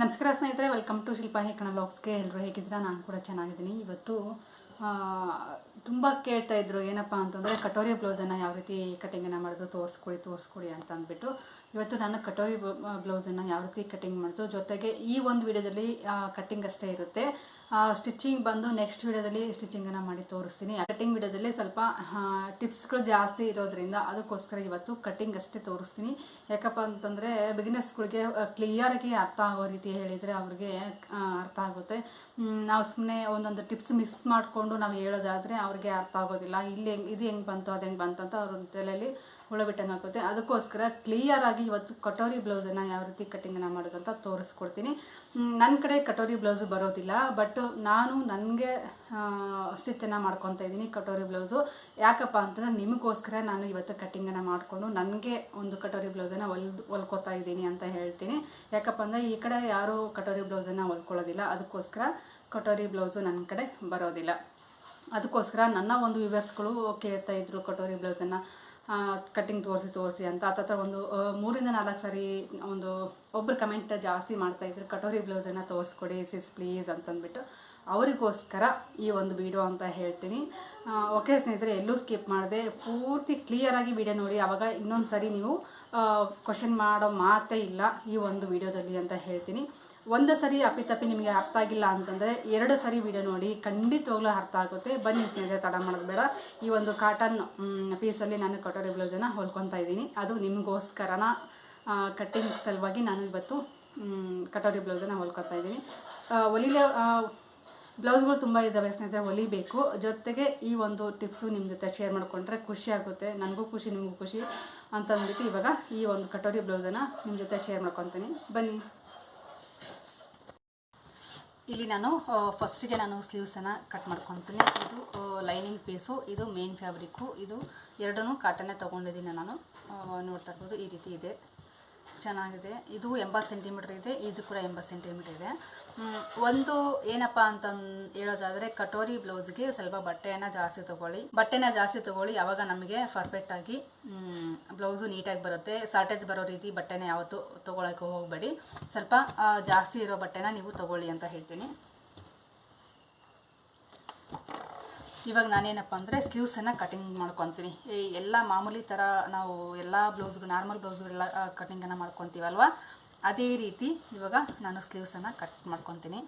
ನಮಸ್ಕಾರ ಸ್ನೇಹಿತರೆ welcome to Shilpa ಹೇಕಣ ಲಾಕ್ಸ್ಗೆ ಎಲ್ಲರೂ ಹೇಗಿದ್ದೀರಾ? ನಾನು ಕೂಡ ಚೆನ್ನಾಗಿದ್ದೀನಿ. ಇವತ್ತು ತುಂಬ ಕೇಳ್ತಾ ಇದ್ರು, ಏನಪ್ಪ ಅಂತಂದರೆ ಕಟೋರಿ ಬ್ಲೌಸನ್ನು ಯಾವ ರೀತಿ ಕಟಿಂಗನ್ನು ಮಾಡೋದು ತೋರಿಸ್ಕೊಡಿ ತೋರಿಸ್ಕೊಡಿ ಅಂತ ಅಂದ್ಬಿಟ್ಟು. ಇವತ್ತು ನಾನು ಕಟೋರಿ ಬ್ಲೌಸನ್ನು ಯಾವ ರೀತಿ ಕಟಿಂಗ್ ಮಾಡೋದು, ಜೊತೆಗೆ ಈ ಒಂದು ವಿಡಿಯೋದಲ್ಲಿ ಕಟ್ಟಿಂಗ್ ಅಷ್ಟೇ ಇರುತ್ತೆ. ಸ್ಟಿಚಿಂಗ್ ಬಂದು ನೆಕ್ಸ್ಟ್ ವಿಡಿಯೋದಲ್ಲಿ ಸ್ಟಿಚಿಂಗನ್ನು ಮಾಡಿ ತೋರಿಸ್ತೀನಿ. ಕಟಿಂಗ್ ವಿಡಿಯೋದಲ್ಲಿ ಸ್ವಲ್ಪ ಟಿಪ್ಸ್ಗಳು ಜಾಸ್ತಿ ಇರೋದ್ರಿಂದ ಅದಕ್ಕೋಸ್ಕರ ಇವತ್ತು ಕಟಿಂಗ್ ಅಷ್ಟೇ ತೋರಿಸ್ತೀನಿ. ಯಾಕಪ್ಪ ಅಂತಂದರೆ ಬಿಗಿನರ್ಸ್ಗಳಿಗೆ ಕ್ಲಿಯರಾಗಿ ಅರ್ಥ ಆಗೋ ರೀತಿ ಹೇಳಿದರೆ ಅವ್ರಿಗೆ ಅರ್ಥ ಆಗುತ್ತೆ. ನಾವು ಸುಮ್ಮನೆ ಒಂದೊಂದು ಟಿಪ್ಸ್ ಮಿಸ್ ಮಾಡಿಕೊಂಡು ನಾವು ಹೇಳೋದಾದರೆ ಅವ್ರಿಗೆ ಅರ್ಥ ಆಗೋದಿಲ್ಲ. ಇಲ್ಲಿ ಹೆಂಗೆ, ಇದು ಹೆಂಗೆ ಬಂತು, ಅದು ಹೆಂಗೆ ಬಂತಂತ ಅವ್ರ ತಲೆಯಲ್ಲಿ ಹುಳ ಬಿಟ್ಟಂಗೆ ಆಗುತ್ತೆ ಅದಕ್ಕೋಸ್ಕರ ಕ್ಲಿಯರ್ ಆಗಿ ಇವತ್ತು ಕಟೋರಿ ಬ್ಲೌಸನ್ನು ಯಾವ ರೀತಿ ಕಟ್ಟಿಂಗನ್ನು ಮಾಡೋದಂತ ತೋರಿಸ್ಕೊಡ್ತೀನಿ. ನನ್ನ ಕಡೆ ಕಟೋರಿ ಬ್ಲೌಸು ಬರೋದಿಲ್ಲ ಬಟ್ ನಾನು ನನಗೆ ಸ್ಟಿಚ್ಚನ್ನು ಮಾಡ್ಕೊತಾ ಇದ್ದೀನಿ ಕಟೋರಿ ಬ್ಲೌಸು ಯಾಕಪ್ಪ ಅಂತಂದರೆ ನಿಮಗೋಸ್ಕರ ನಾನು ಇವತ್ತು ಕಟ್ಟಿಂಗನ್ನು ಮಾಡಿಕೊಂಡು ನನಗೆ ಒಂದು ಕಟೋರಿ ಬ್ಲೌಸನ್ನು ಹೊಲ್ದು ಹೊಲ್ಕೊತಾ ಇದ್ದೀನಿ ಅಂತ ಹೇಳ್ತೀನಿ. ಯಾಕಪ್ಪ ಅಂದರೆ ಈ ಕಡೆ ಯಾರೂ ಕಟೋರಿ ಬ್ಲೌಸನ್ನು ಹೊಲ್ಕೊಳ್ಳೋದಿಲ್ಲ ಅದಕ್ಕೋಸ್ಕರ ಕಟೋರಿ ಬ್ಲೌಸು ನನ್ನ ಕಡೆ ಬರೋದಿಲ್ಲ. ಅದಕ್ಕೋಸ್ಕರ ನನ್ನ ಒಂದು ವಿವರ್ಸ್ಗಳು ಕೇಳ್ತಾ ಇದ್ರು ಕಟೋರಿ ಬ್ಲೌಸನ್ನು ಕಟ್ಟಿಂಗ್ ತೋರಿಸಿ ತೋರಿಸಿ ಅಂತ. ಹತ್ರ ಒಂದು ಮೂರಿಂದ ನಾಲ್ಕು ಸಾರಿ ಒಂದು ಒಬ್ಬರು ಕಮೆಂಟ್ ಜಾಸ್ತಿ ಮಾಡ್ತಾಯಿದ್ರು ಕಟೋರಿ ಬ್ಲೌಸನ್ನು ತೋರಿಸ್ಕೊಡಿ ಸಿಸ್ ಪ್ಲೀಸ್ ಅಂತಂದ್ಬಿಟ್ಟು. ಅವರಿಗೋಸ್ಕರ ಈ ಒಂದು ವಿಡಿಯೋ ಅಂತ ಹೇಳ್ತೀನಿ. ಓಕೆ ಸ್ನೇಹಿತರೆ, ಎಲ್ಲೂ ಸ್ಕಿಪ್ ಮಾಡಿದೆ ಪೂರ್ತಿ ಕ್ಲಿಯರಾಗಿ ವಿಡಿಯೋ ನೋಡಿ. ಆವಾಗ ಇನ್ನೊಂದು ಸಾರಿ ನೀವು ಕ್ವಶನ್ ಮಾಡೋ ಮಾತೇ ಇಲ್ಲ ಈ ಒಂದು ವಿಡಿಯೋದಲ್ಲಿ ಅಂತ ಹೇಳ್ತೀನಿ. ಒಂದು ಸರಿ ಅಪ್ಪಿತಪ್ಪಿ ನಿಮಗೆ ಅರ್ಥ ಆಗಿಲ್ಲ ಅಂತಂದರೆ ಎರಡು ಸರಿ ವಿಡಿಯೋ ನೋಡಿ ಖಂಡಿತವಾಗ್ಲೂ ಅರ್ಥ ಆಗುತ್ತೆ. ಬನ್ನಿ ಸ್ನೇಹಿತರೆ, ತಡ ಮಾಡೋದು ಬೇಡ. ಈ ಒಂದು ಕಾಟನ್ ಪೀಸಲ್ಲಿ ನಾನು ಕಟೋರಿ ಬ್ಲೌಸನ್ನು ಹೊಲ್ಕೊತಾ ಇದ್ದೀನಿ. ಅದು ನಿಮಗೋಸ್ಕರನ ಕಟ್ಟಿಂಗ್ ಸಲುವಾಗಿ ನಾನು ಇವತ್ತು ಕಟೋರಿ ಬ್ಲೌಸನ್ನು ಹೊಲ್ಕೊತಾ ಇದ್ದೀನಿ. ಹೊಲಿಲೆ ಬ್ಲೌಸ್ಗಳು ತುಂಬ ಇದ್ದಾವೆ ಸ್ನೇಹಿತರೆ ಹೊಲಿಬೇಕು ಜೊತೆಗೆ ಈ ಒಂದು ಟಿಪ್ಸು ನಿಮ್ಮ ಜೊತೆ ಶೇರ್ ಮಾಡಿಕೊಂಡ್ರೆ ಖುಷಿ ಆಗುತ್ತೆ. ನನಗೂ ಖುಷಿ, ನಿಮಗೂ ಖುಷಿ ಅಂತಂದ್ಬಿಟ್ಟು ಇವಾಗ ಈ ಒಂದು ಕಟೋರಿ ಬ್ಲೌಸನ್ನು ನಿಮ್ಮ ಜೊತೆ ಶೇರ್ ಮಾಡ್ಕೊತೀನಿ. ಬನ್ನಿ. ಇಲ್ಲಿ ನಾನು ಫಸ್ಟಿಗೆ ನಾನು ಸ್ಲೀವ್ಸನ್ನು ಕಟ್ ಮಾಡ್ಕೊತೀನಿ. ಇದು ಲೈನಿಂಗ್ ಪೀಸು ಇದು ಮೇನ್ ಫ್ಯಾಬ್ರಿಕ್ಕು ಇದು ಎರಡೂ ಕಾಟನ್ನೇ ತೊಗೊಂಡಿದ್ದೀನಿ ನಾನು. ನೋಡ್ತಾ ಈ ರೀತಿ ಇದೆ. ಚೆನ್ನಾಗಿದೆ. ಇದು ಎಂಬತ್ತು ಸೆಂಟಿಮೀಟ್ರ್ ಇದೆ, ಇದು ಕೂಡ ಎಂಬತ್ತು ಸೆಂಟಿಮೀಟ್ರ್ ಇದೆ. ಒಂದು ಏನಪ್ಪ ಅಂತ ಹೇಳೋದಾದ್ರೆ ಕಟೋರಿ ಬ್ಲೌಸ್ಗೆ ಸ್ವಲ್ಪ ಬಟ್ಟೆಯನ್ನು ಜಾಸ್ತಿ ತಗೊಳ್ಳಿ. ಬಟ್ಟೆನ ಜಾಸ್ತಿ ತಗೊಳ್ಳಿ, ಯಾವಾಗ ನಮಗೆ ಪರ್ಫೆಕ್ಟಾಗಿ ಬ್ಲೌಸು ನೀಟಾಗಿ ಬರುತ್ತೆ. ಶಾರ್ಟೇಜ್ ಬರೋ ರೀತಿ ಬಟ್ಟೆನ ಯಾವತ್ತು ತೊಗೊಳಕ್ಕೆ ಹೋಗಬೇಡಿ. ಸ್ವಲ್ಪ ಜಾಸ್ತಿ ಇರೋ ಬಟ್ಟೆನ ನೀವು ತಗೊಳ್ಳಿ ಅಂತ ಹೇಳ್ತೀನಿ. ಇವಾಗ ನಾನೇನಪ್ಪ ಅಂದರೆ ಸ್ಲೀವ್ಸನ್ನು ಕಟಿಂಗ್ ಮಾಡ್ಕೊತೀನಿ. ಎಲ್ಲ ಮಾಮೂಲಿ ಥರ ನಾವು ಎಲ್ಲ ಬ್ಲೌಸ್ಗಳು ನಾರ್ಮಲ್ ಬ್ಲೌಸ್ಗಳೆಲ್ಲ ಕಟಿಂಗನ್ನು ಮಾಡ್ಕೊತೀವಲ್ವ? ಅದೇ ರೀತಿ ಇವಾಗ ನಾನು ಸ್ಲೀವ್ಸನ್ನು ಕಟ್ ಮಾಡ್ಕೊತೀನಿ.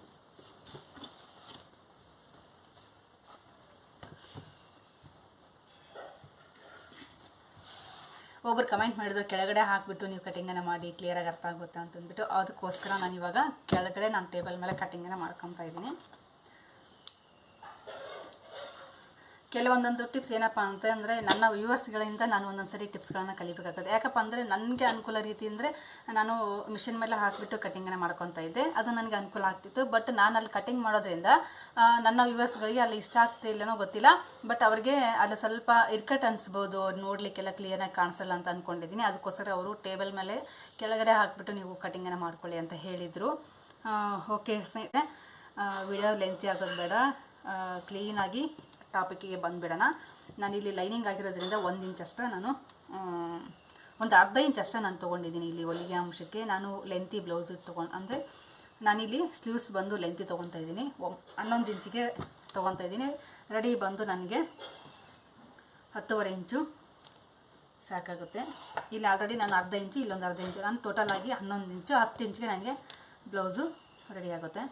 ಒಬ್ಬರು ಕಮೆಂಟ್ ಮಾಡಿದ್ರು, ಕೆಳಗಡೆ ಹಾಕಿಬಿಟ್ಟು ನೀವು ಕಟಿಂಗನ್ನು ಮಾಡಿ ಕ್ಲಿಯರಾಗಿ ಅರ್ಥ ಆಗುತ್ತೆ ಅಂತಂದ್ಬಿಟ್ಟು, ಅದಕ್ಕೋಸ್ಕರ ನಾನು ಇವಾಗ ಕೆಳಗಡೆ ನಾನು ಟೇಬಲ್ ಮೇಲೆ ಕಟಿಂಗನ್ನು ಮಾಡ್ಕೊತಾ ಇದ್ದೀನಿ. ಕೆಲವೊಂದೊಂದು ಟಿಪ್ಸ್ ಏನಪ್ಪ ಅಂತಂದರೆ ನನ್ನ ವ್ಯೂವರ್ಸ್ಗಳಿಂದ ನಾನು ಒಂದೊಂದು ಸರಿ ಟಿಪ್ಸ್ಗಳನ್ನು ಕಲಿಬೇಕಾಗ್ತದೆ. ಯಾಕಪ್ಪ ಅಂದರೆ ನನಗೆ ಅನುಕೂಲ ರೀತಿ ಅಂದರೆ ನಾನು ಮಿಷಿನ್ ಮೇಲೆ ಹಾಕಿಬಿಟ್ಟು ಕಟಿಂಗನ್ನು ಮಾಡ್ಕೊತಾ ಇದ್ದೆ. ಅದು ನನಗೆ ಅನುಕೂಲ ಆಗ್ತಿತ್ತು. ಬಟ್ ನಾನು ಅಲ್ಲಿ ಕಟಿಂಗ್ ಮಾಡೋದ್ರಿಂದ ನನ್ನ ವ್ಯೂವರ್ಸ್ಗಳಿಗೆ ಅಲ್ಲಿ ಇಷ್ಟ ಆಗ್ತಾ ಇಲ್ಲನೋ ಗೊತ್ತಿಲ್ಲ. ಬಟ್ ಅವ್ರಿಗೆ ಅಲ್ಲಿ ಸ್ವಲ್ಪ ಇರ್ಕಟ್ ಅನಿಸ್ಬೋದು. ನೋಡಲಿಕ್ಕೆಲ್ಲ ಕ್ಲಿಯರಾಗಿ ಕಾಣಿಸಲ್ಲ ಅಂತ ಅಂದ್ಕೊಂಡಿದ್ದೀನಿ ಅದಕ್ಕೋಸ್ಕರ ಅವರು ಟೇಬಲ್ ಮೇಲೆ ಕೆಳಗಡೆ ಹಾಕಿಬಿಟ್ಟು ನೀವು ಕಟಿಂಗನ್ನು ಮಾಡ್ಕೊಳ್ಳಿ ಅಂತ ಹೇಳಿದರು. ಓಕೆ ವಿಡಿಯೋ ಲೆಂತಿ ಆಗೋದು ಬೇಡ. ಕ್ಲೀನಾಗಿ ಟಾಪಿಕ್ಕಿಗೆ ಬಂದುಬಿಡೋಣ. ನಾನಿಲ್ಲಿ ಲೈನಿಂಗ್ ಆಗಿರೋದ್ರಿಂದ ಒಂದು ಇಂಚ್ ಅಷ್ಟೇ ನಾನು ಒಂದು ಅರ್ಧ ಇಂಚ್ ಅಷ್ಟೇ ನಾನು ತೊಗೊಂಡಿದ್ದೀನಿ ಇಲ್ಲಿ ಹೊಲಿಗೆ ಅಂಶಕ್ಕೆ. ನಾನು ಲೆಂತಿ ಬ್ಲೌಸ್ ತೊಗೊಂಡು, ಅಂದರೆ ನಾನಿಲ್ಲಿ ಸ್ಲೀವ್ಸ್ ಬಂದು ಲೆಂತಿ ತೊಗೊತಾ ಇದ್ದೀನಿ. ಹನ್ನೊಂದು ಇಂಚಿಗೆ ತೊಗೊತಾ ಇದ್ದೀನಿ. ರೆಡಿ ಬಂದು ನನಗೆ ಹತ್ತುವರೆ ಇಂಚು ಸಾಕಾಗುತ್ತೆ. ಇಲ್ಲಿ ಆಲ್ರೆಡಿ ನಾನು ಅರ್ಧ ಇಂಚು, ಇಲ್ಲೊಂದು ಅರ್ಧ ಇಂಚು, ನಾನು ಟೋಟಲ್ ಆಗಿ ಹನ್ನೊಂದು ಇಂಚು, ಹತ್ತು ಇಂಚಿಗೆ ನನಗೆ ಬ್ಲೌಸು ರೆಡಿ ಆಗುತ್ತೆ.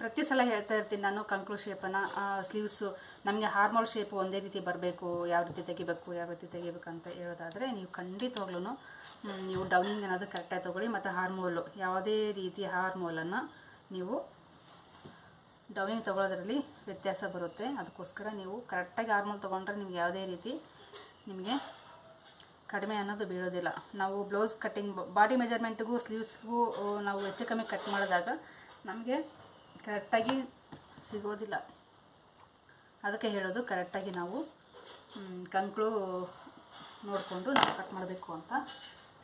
ಪ್ರತಿ ಸಲ ಹೇಳ್ತಾ ಇರ್ತೀನಿ ನಾನು ಕಂಕ್ಳು ಶೇಪನ್ನು ಸ್ಲೀವ್ಸು ನಮಗೆ ಹಾರ್ಮೋಲ್ ಶೇಪು ಒಂದೇ ರೀತಿ ಬರಬೇಕು, ಯಾವ ರೀತಿ ತೆಗಿಬೇಕು, ಯಾವ ರೀತಿ ತೆಗಿಬೇಕು ಅಂತ ಹೇಳೋದಾದರೆ ನೀವು ಖಂಡಿತವಾಗ್ಲೂ ನೀವು ಡೌನಿಂಗ್ ಅನ್ನೋದು ಕರೆಕ್ಟಾಗಿ ತೊಗೊಳ್ಳಿ, ಮತ್ತು ಹಾರ್ಮೋಲು ಯಾವುದೇ ರೀತಿಯ ಹಾರ್ಮೋಲನ್ನು ನೀವು ಡೌನಿಂಗ್ ತೊಗೊಳೋದ್ರಲ್ಲಿ ವ್ಯತ್ಯಾಸ ಬರುತ್ತೆ. ಅದಕ್ಕೋಸ್ಕರ ನೀವು ಕರೆಕ್ಟಾಗಿ ಹಾರ್ಮೋಲ್ ತೊಗೊಂಡ್ರೆ ನಿಮ್ಗೆ ಯಾವುದೇ ರೀತಿ ನಿಮಗೆ ಕಡಿಮೆ ಅನ್ನೋದು ಬೀಳೋದಿಲ್ಲ. ನಾವು ಬ್ಲೌಸ್ ಕಟ್ಟಿಂಗ್ ಬಾಡಿ ಮೆಜರ್ಮೆಂಟ್ಗೂ ಸ್ಲೀವ್ಸ್ಗೂ ನಾವು ಹೆಚ್ಚು ಕಮ್ಮಿ ಕಟ್ ಮಾಡಿದಾಗ ನಮಗೆ ಕರೆಕ್ಟಾಗಿ ಸಿಗೋದಿಲ್ಲ. ಅದಕ್ಕೆ ಹೇಳೋದು ಕರೆಕ್ಟಾಗಿ ನಾವು ಕಂಕಳು ನೋಡಿಕೊಂಡು ನಾವು ಕಟ್ ಮಾಡಬೇಕು ಅಂತ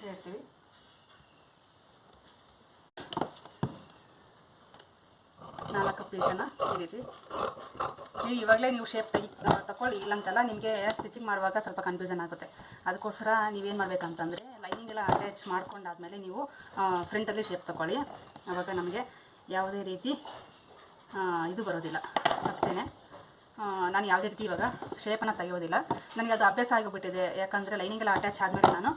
ಹೇಳ್ತೀವಿ. ನಾಲ್ಕು ಪೀಸನ್ನು ರೀತಿ ನೀವು ಇವಾಗಲೇ ನೀವು ಶೇಪ್ ತೆಗಿ ತಗೊಳ್ಳಿ ಇಲ್ಲಂತಲ್ಲ, ನಿಮಗೆ ಸ್ಟಿಚಿಂಗ್ ಮಾಡುವಾಗ ಸ್ವಲ್ಪ ಕನ್ಫ್ಯೂಷನ್ ಆಗುತ್ತೆ. ಅದಕ್ಕೋಸ್ಕರ ನೀವೇನು ಮಾಡಬೇಕಂತಂದರೆ ಲೈನಿಂಗ್ ಎಲ್ಲ ಅಟ್ಯಾಚ್ ಮಾಡ್ಕೊಂಡಾದ್ಮೇಲೆ ನೀವು ಫ್ರಂಟಲ್ಲಿ ಶೇಪ್ ತಗೊಳ್ಳಿ ಆವಾಗ ನಮಗೆ ಯಾವುದೇ ರೀತಿ ಇದು ಬರೋದಿಲ್ಲ ಅಷ್ಟೇ ನಾನು ಯಾವುದೇ ರೀತಿ ಇವಾಗ ಶೇಪನ್ನು ತೆಗೆಯೋದಿಲ್ಲ. ನನಗೆ ಅದು ಅಭ್ಯಾಸ ಆಗಿಬಿಟ್ಟಿದೆ, ಯಾಕಂದರೆ ಲೈನಿಂಗ್ ಎಲ್ಲ ಅಟ್ಯಾಚ್ ಆದಮೇಲೆ ನಾನು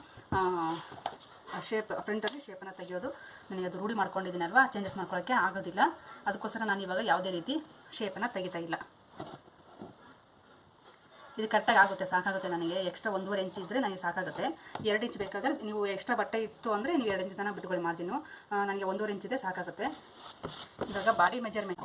ಶೇಪ್ ಫ್ರಂಟಲ್ಲಿ ಶೇಪನ್ನು ತೆಗೆಯೋದು, ನನಗೆ ಅದು ರೂಢಿ ಮಾಡ್ಕೊಂಡಿದ್ದೀನಲ್ವಾ ಚೇಂಜಸ್ ಮಾಡ್ಕೊಳ್ಳೋಕ್ಕೆ ಆಗೋದಿಲ್ಲ. ಅದಕ್ಕೋಸ್ಕರ ನಾನು ಇವಾಗ ಯಾವುದೇ ರೀತಿ ಶೇಪನ್ನು ತೆಗಿತಾ ಇಲ್ಲ. ಇದು ಕರೆಕ್ಟಾಗಿ ಆಗುತ್ತೆ, ಸಾಕಾಗುತ್ತೆ ನನಗೆ. ಎಕ್ಸ್ಟ್ರಾ ಒಂದೂವರೆ ಇಂಚ್ ಇದ್ದರೆ ನನಗೆ ಸಾಕಾಗುತ್ತೆ. ಎರಡು ಇಂಚ್ ಬೇಕಾದರೆ ನೀವು ಎಕ್ಸ್ಟ್ರಾ ಬಟ್ಟೆ ಇತ್ತು ಅಂದರೆ ನೀವು ಎರಡು ಇಂಚ್ ತನಕ ಬಿಟ್ಕೊಳ್ಳಿ ಮಾರ್ಜಿನು ನನಗೆ ಒಂದೂವರೆ ಇಂಚ್ ಸಾಕಾಗುತ್ತೆ. ಇವಾಗ ಬಾಡಿ ಮೆಜರ್ಮೆಂಟ್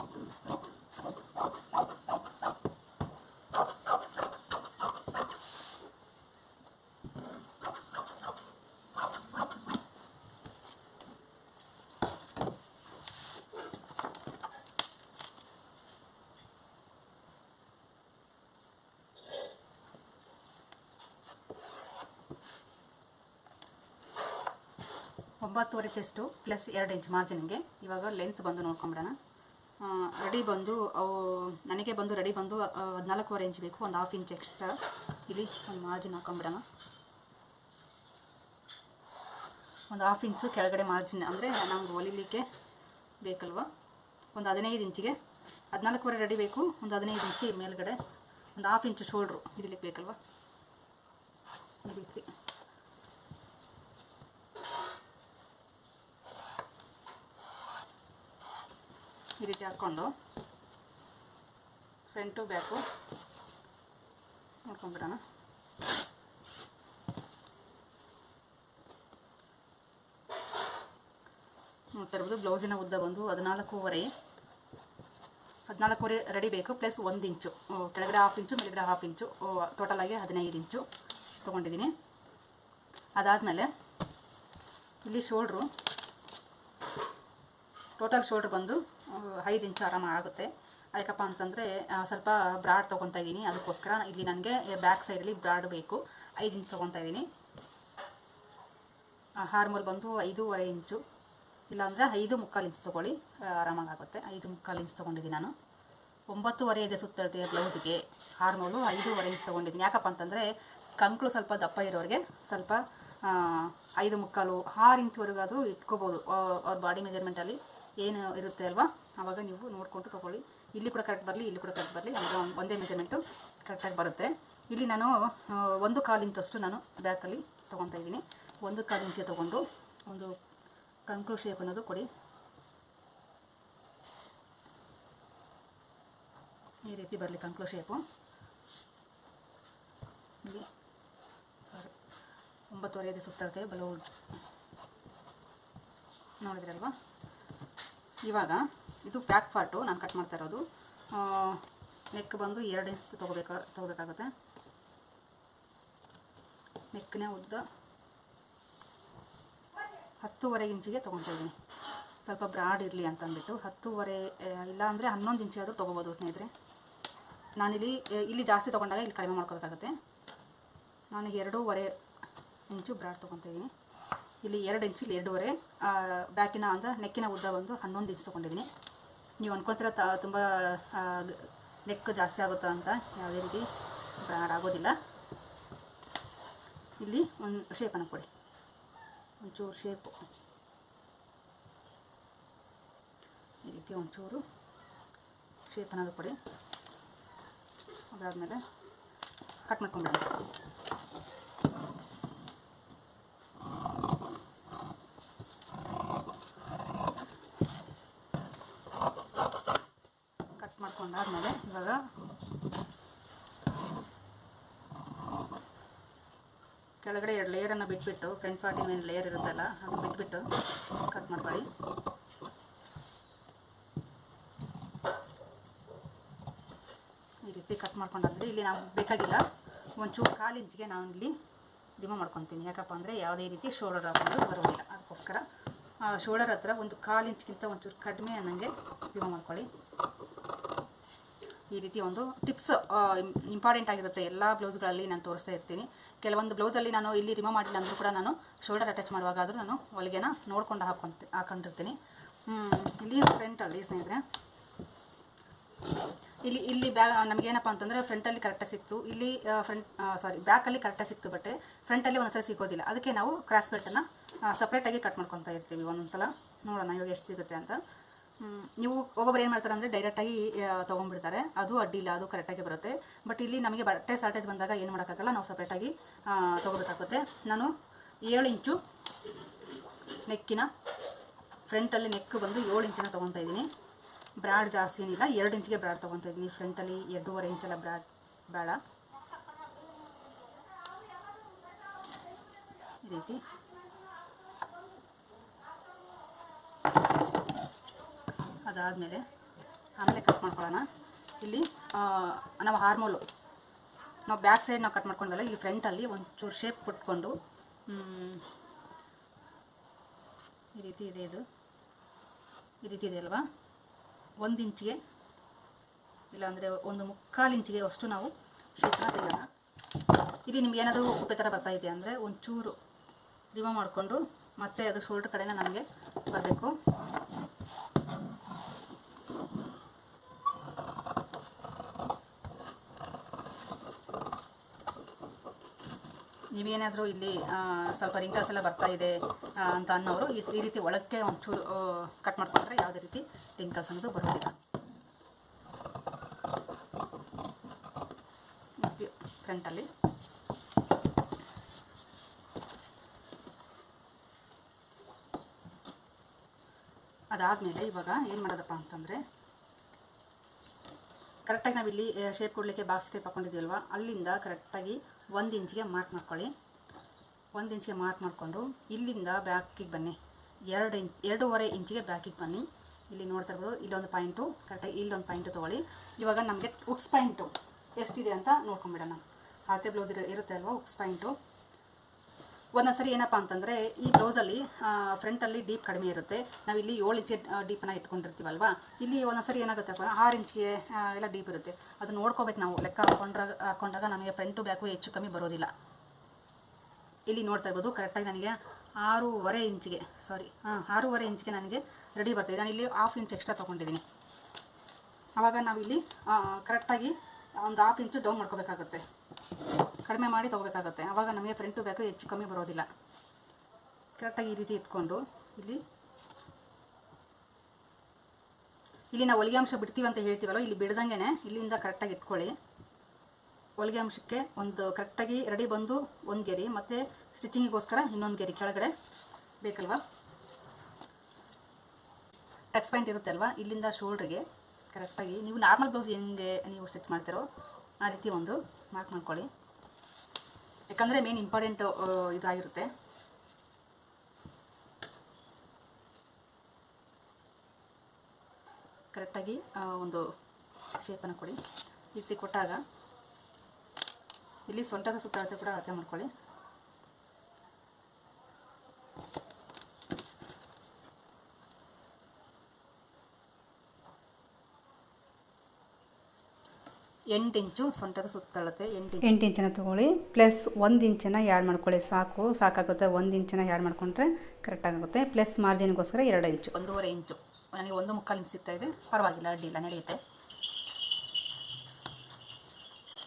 ಒಂಬತ್ತುವರೆ ಚೆಸ್ಟು ಪ್ಲಸ್ ಎರಡು ಇಂಚ್ ಮಾರ್ಜಿನ್ಗೆ ಇವಾಗ ಲೆಂತ್ ಬಂದು ನೋಡ್ಕೊಂಬಿಡೋಣ. ರೆಡಿ ಬಂದು, ಅವು, ನನಗೆ ಬಂದು ರೆಡಿ ಬಂದು ಹದಿನಾಲ್ಕೂವರೆ ಇಂಚ್ ಬೇಕು, ಒಂದು ಹಾಫ್ ಇಂಚ್ ಎಕ್ಸ್ಟ್ರಾ ಇಲ್ಲಿ ಒಂದು ಮಾರ್ಜಿನ್ ಹಾಕೊಂಬಿಡೋಣ. ಒಂದು ಹಾಫ್ ಇಂಚು ಕೆಳಗಡೆ ಮಾರ್ಜಿನ್ ಅಂದರೆ ನಮ್ಗೆ ಹೊಲಿಲಿಕ್ಕೆ ಬೇಕಲ್ವ? ಒಂದು ಹದಿನೈದು ಇಂಚಿಗೆ ಹದಿನಾಲ್ಕೂವರೆ ರೆಡಿ ಬೇಕು, ಒಂದು ಹದಿನೈದು ಇಂಚಿಗೆ ಮೇಲ್ಗಡೆ ಒಂದು ಹಾಫ್ ಇಂಚು ಶೋಲ್ಡ್ರು ಇರಲಿಕ್ಕೆ ಬೇಕಲ್ವ? ಈ ರೀತಿ. ಈ ರೀತಿ ಹಾಕ್ಕೊಂಡು ಫ್ರಂಟು ಬ್ಯಾಕು ನೋಡ್ಕೊಂಡ್ಬಿಡೋಣ. ನೋಡ್ತಾ ಇರ್ಬೋದು ಬ್ಲೌಸಿನ ಉದ್ದ ಬಂದು ಹದಿನಾಲ್ಕೂವರೆ. ಹದಿನಾಲ್ಕೂವರೆ ರೆಡಿ ಬೇಕು ಪ್ಲಸ್ ಒಂದು ಇಂಚು. ಕೆಳಗಡೆ ಹಾಫ್ ಇಂಚು, ಮೇಲ್ಗಡೆ ಹಾಫ್ ಇಂಚು. ಟೋಟಲಾಗಿ ಹದಿನೈದು ಇಂಚು ತೊಗೊಂಡಿದ್ದೀನಿ. ಅದಾದಮೇಲೆ ಇಲ್ಲಿ ಶೋಲ್ಡ್ರು ಟೋಟಲ್ ಶೋಲ್ಡ್ರ್ ಬಂದು ಐದು ಇಂಚು ಆರಾಮ ಆಗುತ್ತೆ. ಯಾಕಪ್ಪ ಅಂತಂದರೆ ಸ್ವಲ್ಪ ಬ್ರಾಡ್ ತೊಗೊತಾ ಇದ್ದೀನಿ. ಅದಕ್ಕೋಸ್ಕರ ಇಲ್ಲಿ ನನಗೆ ಬ್ಯಾಕ್ ಸೈಡಲ್ಲಿ ಬ್ರಾಡ್ ಬೇಕು. ಐದು ಇಂಚ್ ತೊಗೊತಾ ಇದ್ದೀನಿ. ಹಾರ್ಮೋಲ್ ಬಂದು ಐದೂವರೆ ಇಂಚು. ಇಲ್ಲಾಂದರೆ ಐದು ಮುಕ್ಕಾಲು ಇಂಚು ತೊಗೊಳ್ಳಿ ಆರಾಮಾಗುತ್ತೆ ಐದು ಮುಕ್ಕಾಲು ಇಂಚ್ ತೊಗೊಂಡಿದ್ದೀನಿ ನಾನು. ಒಂಬತ್ತುವರೆ ಇದೆ ಸುತ್ತಳತೆ ಬ್ಲೌಸಿಗೆ. ಹಾರ್ಮೋಲು ಐದೂವರೆ ಇಂಚ್ ತೊಗೊಂಡಿದ್ದೀನಿ. ಯಾಕಪ್ಪ ಅಂತಂದರೆ, ಕಂಕ್ಳು ಸ್ವಲ್ಪ ದಪ್ಪ ಇರೋರಿಗೆ ಸ್ವಲ್ಪ ಐದು ಮುಕ್ಕಾಲು, ಆರು ಇಂಚ್ವರೆಗಾದರೂ ಇಟ್ಕೋಬೋದು. ಅವ್ರ ಬಾಡಿ ಮೆಜರ್ಮೆಂಟಲ್ಲಿ ಏನು ಇರುತ್ತೆ ಅಲ್ವಾ? ಆವಾಗ ನೀವು ನೋಡಿಕೊಂಡು ತೊಗೊಳ್ಳಿ. ಇಲ್ಲಿ ಕೂಡ ಕರೆಕ್ಟ್ ಬರಲಿ, ಇಲ್ಲಿ ಕೂಡ ಕರೆಕ್ಟ್ ಬರಲಿ. ಅಂದರೆ ಒಂದೇ ಮೆಜರ್ಮೆಂಟು ಕರೆಕ್ಟಾಗಿ ಬರುತ್ತೆ. ಇಲ್ಲಿ ನಾನು ಒಂದು ಕಾಲು ಇಂಚಷ್ಟು ನಾನು ಬ್ಯಾಕಲ್ಲಿ ತೊಗೊತಾ ಇದ್ದೀನಿ. ಒಂದು ಕಾಲು ಇಂಚೆ ತೊಗೊಂಡು ಒಂದು ಕಂಕ್ಳು ಶೇಪ್ ಅನ್ನೋದು ಕೊಡಿ. ಈ ರೀತಿ ಬರಲಿ ಕಂಕ್ಳು ಶೇಪು ಇಲ್ಲಿ ಸಾರಿ ಒಂಬತ್ತುವರೆ ಇದೆ ಸುತ್ತಳತೆ ಬ್ಲೌಸ್ ನೋಡಿದ್ರಲ್ವಾ? ಇವಾಗ ಇದು ಬ್ಯಾಕ್ ಪಾರ್ಟು ನಾನು ಕಟ್ ಮಾಡ್ತಾ ಇರೋದು. ನೆಕ್ ಬಂದು ಎರಡು ಇಂಚ್ ತೊಗೋಬೇಕಾ ತೊಗೋಬೇಕಾಗುತ್ತೆ. ನೆಕ್ನೇ ಉದ್ದ ಹತ್ತೂವರೆ ಇಂಚಿಗೆ ತೊಗೊತಾ ಇದ್ದೀನಿ. ಸ್ವಲ್ಪ ಬ್ರಾಡ್ ಇರಲಿ ಅಂತ ಅಂದ್ಬಿಟ್ಟು ಹತ್ತೂವರೆ ಇಲ್ಲ ಅಂದರೆ ಹನ್ನೊಂದು ಇಂಚಿ ಆದರೂ ತೊಗೋಬೋದು ಸ್ನೇಹಿತರೆ. ನಾನಿಲ್ಲಿ ಇಲ್ಲಿ ಜಾಸ್ತಿ ತೊಗೊಂಡಾಗ ಇಲ್ಲಿ ಕಡಿಮೆ ಮಾಡ್ಕೋಬೇಕಾಗತ್ತೆ ನಾನು ಎರಡೂವರೆ ಇಂಚು ಬ್ರಾಡ್ ತೊಗೊತಾ ಇದ್ದೀನಿ. ಇಲ್ಲಿ ಎರಡು ಇಂಚು, ಇಲ್ಲಿ ಎರಡೂವರೆ. ಬ್ಯಾಕಿನ ಅಂದರೆ ನೆಕ್ಕಿನ ಉದ್ದ ಬಂದು ಹನ್ನೊಂದು ಇಂಚ್ ತೊಗೊಂಡಿದ್ದೀನಿ. ನೀವು ಅನ್ಕೋತೀರ ತ, ತುಂಬ ನೆಕ್ ಜಾಸ್ತಿ ಆಗುತ್ತೆ ಅಂತ ಯಾವುದೇ ರೀತಿ ಆಗೋದಿಲ್ಲ. ಇಲ್ಲಿ ಒಂದು ಶೇಪನ್ನು ಕೊಡಿ. ಒಂಚೂರು ಶೇಪು. ಈ ರೀತಿ ಒಂಚೂರು ಶೇಪ್ ಅನ್ನೋದು ಕೊಡಿ. ಅದಾದಮೇಲೆ ಕಟ್ ಮಾಡ್ಕೊಂಬಿಡಿ ಕಟ್ ಮಾಡ್ಕೊಂಡಾದ್ಮೇಲೆ ಕೆಳಗಡೆ ಎರಡು ಲೇಯರನ್ನು ಬಿಟ್ಬಿಟ್ಟು ಫ್ರಂಟ್ ಪಾರ್ಟಿ ಮೇಲೆ ಲೇಯರ್ ಇರುತ್ತಲ್ಲ ಅದು ಬಿಟ್ಬಿಟ್ಟು ಕಟ್ ಮಾಡ್ಕೊಳ್ಳಿ. ಈ ರೀತಿ ಕಟ್ ಮಾಡ್ಕೊಂಡಾದ್ರೆ ಇಲ್ಲಿ ನಾವು ಬೇಕಾಗಿಲ್ಲ, ಒಂಚೂರು ಕಾಲು ಇಂಚಿಗೆ ನಾನು ಇಲ್ಲಿ ಡಿಮೋ ಮಾಡ್ಕೊತೀನಿ. ಯಾಕಪ್ಪ ಅಂದರೆ ಯಾವುದೇ ರೀತಿ ಶೋಲ್ಡರ್ ಹಾಕೊಂಡು ಬರೋದಿಲ್ಲ ಅದಕ್ಕೋಸ್ಕರ ಶೋಲ್ಡರ್ ಹತ್ರ ಒಂದು ಕಾಲು ಇಂಚ್ಗಿಂತ ಒಂಚೂರು ಕಡಿಮೆ ಅನ್ನಂಗೆ ಡಿಮೋ ಮಾಡ್ಕೊಳ್ಳಿ. ಈ ರೀತಿ ಒಂದು ಟಿಪ್ಸ್ ಇಂಪಾರ್ಟೆಂಟ್ ಆಗಿರುತ್ತೆ ಎಲ್ಲ ಬ್ಲೌಸ್ಗಳಲ್ಲಿ ನಾನು ತೋರಿಸ್ತಾ ಇರ್ತೀನಿ. ಕೆಲವೊಂದು ಬ್ಲೌಸಲ್ಲಿ ನಾನು ಇಲ್ಲಿ ರಿಮೂವ್ ಮಾಡಿಲ್ಲ ಅಂದರೂ ಕೂಡ ನಾನು ಶೋಲ್ಡರ್ ಅಟ್ಯಾಚ್ ಮಾಡುವಾಗಾದರೂ ನಾನು ಹೊಲಿಗೆನ ನೋಡ್ಕೊಂಡು ಹಾಕೊಂತ ಹಾಕೊಂಡಿರ್ತೀನಿ. ಇಲ್ಲಿ ಫ್ರಂಟಲ್ಲಿ ಸ್ನೇಹಿತರೆ. ಇಲ್ಲಿ ಇಲ್ಲಿ ಬ್ಯಾ ನಮಗೇನಪ್ಪ ಅಂತಂದರೆ ಫ್ರಂಟಲ್ಲಿ ಕರೆಕ್ಟಾಗಿ ಸಿಕ್ತು. ಇಲ್ಲಿ ಫ್ರಂಟ್ ಸಾರಿ ಬ್ಯಾಕಲ್ಲಿ ಕರೆಕ್ಟಾಗಿ ಸಿಕ್ತು ಬಟ್ಟೆ ಫ್ರಂಟಲ್ಲಿ ಒಂದ್ಸಲ ಸಿಗೋದಿಲ್ಲ. ಅದಕ್ಕೆ ನಾವು ಕ್ರಾಸ್ ಬೆಲ್ಟನ್ನು ಸಪ್ರೇಟಾಗಿ ಕಟ್ ಮಾಡ್ಕೊತಾ ಇರ್ತೀವಿ ಒಂದೊಂದು ಸಲ ನೋಡೋಣ ಇವಾಗ ಎಷ್ಟು ಸಿಗುತ್ತೆ ಅಂತ. ನೀವು ಒಬ್ಬೊಬ್ರು ಏನು ಮಾಡ್ತಾರೆ ಅಂದರೆ ಡೈರೆಕ್ಟಾಗಿ ತೊಗೊಂಡ್ಬಿಡ್ತಾರೆ. ಅದು ಅಡ್ಡಿ ಇಲ್ಲ ಅದು ಕರೆಕ್ಟಾಗಿ ಬರುತ್ತೆ. ಬಟ್ ಇಲ್ಲಿ ನಮಗೆ ಬಟ್ಟೆ ಶಾರ್ಟೇಜ್ ಬಂದಾಗ ಏನು ಮಾಡೋಕ್ಕಾಗಲ್ಲ, ನಾವು ಸಪ್ರೇಟಾಗಿ ತೊಗೋಬೇಕಾಗುತ್ತೆ. ನಾನು ಏಳು ಇಂಚು ನೆಕ್ಕಿನ ಫ್ರಂಟಲ್ಲಿ ನೆಕ್ ಬಂದು ಏಳು ಇಂಚಿನ ತೊಗೊತಾ ಇದ್ದೀನಿ. ಬ್ರಾಡ್ ಜಾಸ್ತಿ ಏನಿಲ್ಲ, ಎರಡು ಇಂಚಿಗೆ ಬ್ರಾಡ್ ತೊಗೊತಾ ಇದ್ದೀನಿ. ಫ್ರಂಟಲ್ಲಿ ಎರಡೂವರೆ ಇಂಚೆಲ್ಲ ಬ್ರಾಡ್ ಬೇಡ. ಈ ರೀತಿ. ಅದಾದಮೇಲೆ ಆಮೇಲೆ ಕಟ್ ಮಾಡ್ಕೊಳ್ಳೋಣ. ಇಲ್ಲಿ ನಾವು ಹಾರ್ಮೋಲು ನಾವು ಬ್ಯಾಕ್ ಸೈಡ್ ನಾವು ಕಟ್ ಮಾಡ್ಕೊಂಡಲ್ಲ ಇಲ್ಲಿ ಫ್ರಂಟಲ್ಲಿ ಒಂಚೂರು ಶೇಪ್ ಕೊಟ್ಕೊಂಡು ಈ ರೀತಿ ಇದೆ ಇದು. ಈ ರೀತಿ ಇದೆ ಅಲ್ವಾ? ಒಂದು ಇಂಚಿಗೆ ಇಲ್ಲಾಂದರೆ ಒಂದು ಮುಕ್ಕಾಲು ಇಂಚಿಗೆ ಅಷ್ಟು ನಾವು ಶೇಪನ್ನ ತೆಗೆಯೋಣ. ಇಲ್ಲಿ ನಿಮ್ಗೆ ಏನಾದರೂ ಉಪ್ಪೆ ಥರ ಬರ್ತಾ ಇದೆ ಅಂದರೆ ಒಂಚೂರು ರಿಮೂವ್ ಮಾಡಿಕೊಂಡು ಮತ್ತೆ ಅದು ಶೋಲ್ಡ್ರ್ ಕಡೆನ ನಮಗೆ ಬರಬೇಕು. ನೀವೇನಾದರೂ ಇಲ್ಲಿ ಸ್ವಲ್ಪ ರಿಂಕಲ್ಸ್ ಎಲ್ಲ ಬರ್ತಾ ಇದೆ ಅಂತ ಅನ್ನೋರು ಈ ರೀತಿ ಒಳಕ್ಕೆ ಒಂಚೂರು ಕಟ್ ಮಾಡ್ಕೊಂಡ್ರೆ ಯಾವುದೇ ರೀತಿ ರಿಂಕಲ್ಸ್ ಅನ್ನೋದು ಬರೋದಿಲ್ಲ. ಫ್ರಂಟಲ್ಲಿ. ಅದಾದಮೇಲೆ ಇವಾಗ ಏನು ಮಾಡೋದಪ್ಪ ಅಂತಂದರೆ ಕರೆಕ್ಟಾಗಿ ನಾವಿಲ್ಲಿ ಶೇಪ್ ಕೊಡಲಿಕ್ಕೆ ಬಾಕ್ಸ್ ಟೇಪ್ ಹಾಕೊಂಡಿದ್ದೀವಲ್ವ? ಅಲ್ಲಿಂದ ಕರೆಕ್ಟಾಗಿ ಒಂದು ಇಂಚಿಗೆ ಮಾರ್ಕ್ ಮಾಡ್ಕೊಳ್ಳಿ. ಒಂದು ಇಂಚಿಗೆ ಮಾರ್ಕ್ ಮಾಡಿಕೊಂಡು ಇಲ್ಲಿಂದ ಬ್ಯಾಕಿಗೆ ಬನ್ನಿ. ಎರಡು ಇಂಚ್ ಎರಡೂವರೆ ಇಂಚಿಗೆ ಬ್ಯಾಕಿಗೆ ಬನ್ನಿ. ಇಲ್ಲಿ ನೋಡ್ತಾ ಇರ್ಬೋದು ಇಲ್ಲೊಂದು ಪಾಯಿಂಟು ಕರೆಕ್ಟಾಗಿ ಇಲ್ಲೊಂದು ಪಾಯಿಂಟು ತೊಗೊಳ್ಳಿ. ಇವಾಗ ನಮಗೆ ಉಕ್ಸ್ ಪಾಯಿಂಟು ಎಷ್ಟಿದೆ ಅಂತ ನೋಡ್ಕೊಂಬಿಡೋಣ. ಹಾತೆ ಬ್ಲೌಸ್ ಇರ ಇರುತ್ತೆ ಅಲ್ವಾ ಉಕ್ಸ್ ಪಾಯಿಂಟು ಒಂದೊಂದು ಸರಿ ಏನಪ್ಪ ಅಂತಂದರೆ, ಈ ಬ್ಲೌಸಲ್ಲಿ ಫ್ರಂಟಲ್ಲಿ ಡೀಪ್ ಕಡಿಮೆ ಇರುತ್ತೆ. ನಾವು ಇಲ್ಲಿ ಏಳು ಇಂಚ್ ಡೀಪನ್ನ ಇಟ್ಕೊಂಡಿರ್ತೀವಲ್ವಾ? ಇಲ್ಲಿ ಒಂದೊಂದು ಸರಿ ಏನಾಗುತ್ತಪ್ಪ ಆರು ಇಂಚಿಗೆ ಎಲ್ಲ ಡೀಪ್ ಇರುತ್ತೆ. ಅದು ನೋಡ್ಕೋಬೇಕು ನಾವು. ಲೆಕ್ಕ ಹಾಕೊಂಡ್ರಾಗ, ಹಾಕೊಂಡಾಗ ನಮಗೆ ಫ್ರಂಟು ಬ್ಯಾಕು ಹೆಚ್ಚು ಕಮ್ಮಿ ಬರೋದಿಲ್ಲ. ಇಲ್ಲಿ ನೋಡ್ತಾ ಇರ್ಬೋದು ಕರೆಕ್ಟಾಗಿ ನನಗೆ ಆರೂವರೆ ಇಂಚಿಗೆ ಸಾರಿ ಹಾಂ ಆರೂವರೆ ಇಂಚಿಗೆ ನನಗೆ ರೆಡಿ ಬರ್ತಾಯಿದೆ ನಾನು ಇಲ್ಲಿ ಹಾಫ್ ಇಂಚ್ ಎಕ್ಸ್ಟ್ರಾ ತೊಗೊಂಡಿದ್ದೀನಿ. ಆವಾಗ ನಾವಿಲ್ಲಿ ಕರೆಕ್ಟಾಗಿ ಒಂದು ಹಾಫ್ ಇಂಚು ಡೌನ್ ಮಾಡ್ಕೋಬೇಕಾಗುತ್ತೆ. ಕಡಿಮೆ ಮಾಡಿ ತೊಗೋಬೇಕಾಗತ್ತೆ. ಆವಾಗ ನಮಗೆ ಫ್ರಂಟು ಬ್ಯಾಕು ಹೆಚ್ಚು ಕಮ್ಮಿ ಬರೋದಿಲ್ಲ. ಕರೆಕ್ಟಾಗಿ ಈ ರೀತಿ ಇಟ್ಕೊಂಡು ಇಲ್ಲಿ ಇಲ್ಲಿ ನಾವು ಹೊಲಿಗೆ ಅಂಶ ಬಿಡ್ತೀವಿ ಅಂತ ಹೇಳ್ತೀವಲ್ಲ, ಇಲ್ಲಿ ಬಿಡ್ದಂಗೆ ಇಲ್ಲಿಂದ ಕರೆಕ್ಟಾಗಿ ಇಟ್ಕೊಳ್ಳಿ. ಹೊಲಿಗೆ ಅಂಶಕ್ಕೆ ಒಂದು ಕರೆಕ್ಟಾಗಿ ರೆಡಿ ಬಂದು ಒಂದು ಗೆರಿ, ಮತ್ತು ಸ್ಟಿಚಿಂಗಿಗೋಸ್ಕರ ಇನ್ನೊಂದು ಗೆರಿ ಕೆಳಗಡೆ ಬೇಕಲ್ವಾ? ಟಕ್ಸ್ ಪಾಯಿಂಟ್ ಇರುತ್ತೆ ಅಲ್ವಾ? ಇಲ್ಲಿಂದ ಶೋಲ್ಡ್ರಿಗೆ ಕರೆಕ್ಟಾಗಿ ನೀವು ನಾರ್ಮಲ್ ಬ್ಲೌಸ್ ಹೆಂಗೆ ನೀವು ಸ್ಟಿಚ್ ಮಾಡ್ತೀರೋ, ಆ ರೀತಿ ಒಂದು ಮಾರ್ಕ್ ಮಾಡ್ಕೊಳ್ಳಿ. ಯಾಕಂದರೆ ಮೇನ್ ಇಂಪಾರ್ಟೆಂಟ್ ಇದಾಗಿರುತ್ತೆ. ಕರೆಕ್ಟಾಗಿ ಒಂದು ಶೇಪನ್ನು ಕೊಡಿ. ರೀತಿ ಕೊಟ್ಟಾಗ, ಇಲ್ಲಿ ಸೊಂಟದ ಸುತ್ತ ಕೂಡ ಅಳತೆ ಮಾಡ್ಕೊಳ್ಳಿ. ಎಂಟು ಇಂಚು ಸೊಂಟದ ಸುತ್ತಳತೆ ಎಂಟು ಎಂಟು ಇಂಚನ ತೊಗೊಳ್ಳಿ. ಪ್ಲಸ್ ಒಂದು ಇಂಚನ ಎರಡು ಮಾಡ್ಕೊಳ್ಳಿ. ಸಾಕು. ಸಾಕಾಗುತ್ತೆ. ಒಂದು ಇಂಚನ ಯಾಡ್ ಮಾಡಿಕೊಂಡ್ರೆ ಕರೆಕ್ಟಾಗುತ್ತೆ ಪ್ಲಸ್ ಮಾರ್ಜಿನ್ಗೋಸ್ಕರ ಎರಡು ಇಂಚು. ಒಂದೂವರೆ ಇಂಚು. ನನಗೆ ಒಂದು ಮುಕ್ಕಾಲು ಇಂಚು ಸಿಗ್ತಾ ಇದೆ. ಪರವಾಗಿಲ್ಲ ಅಡ್ಡಿಲ್ಲ ನಡೆಯುತ್ತೆ.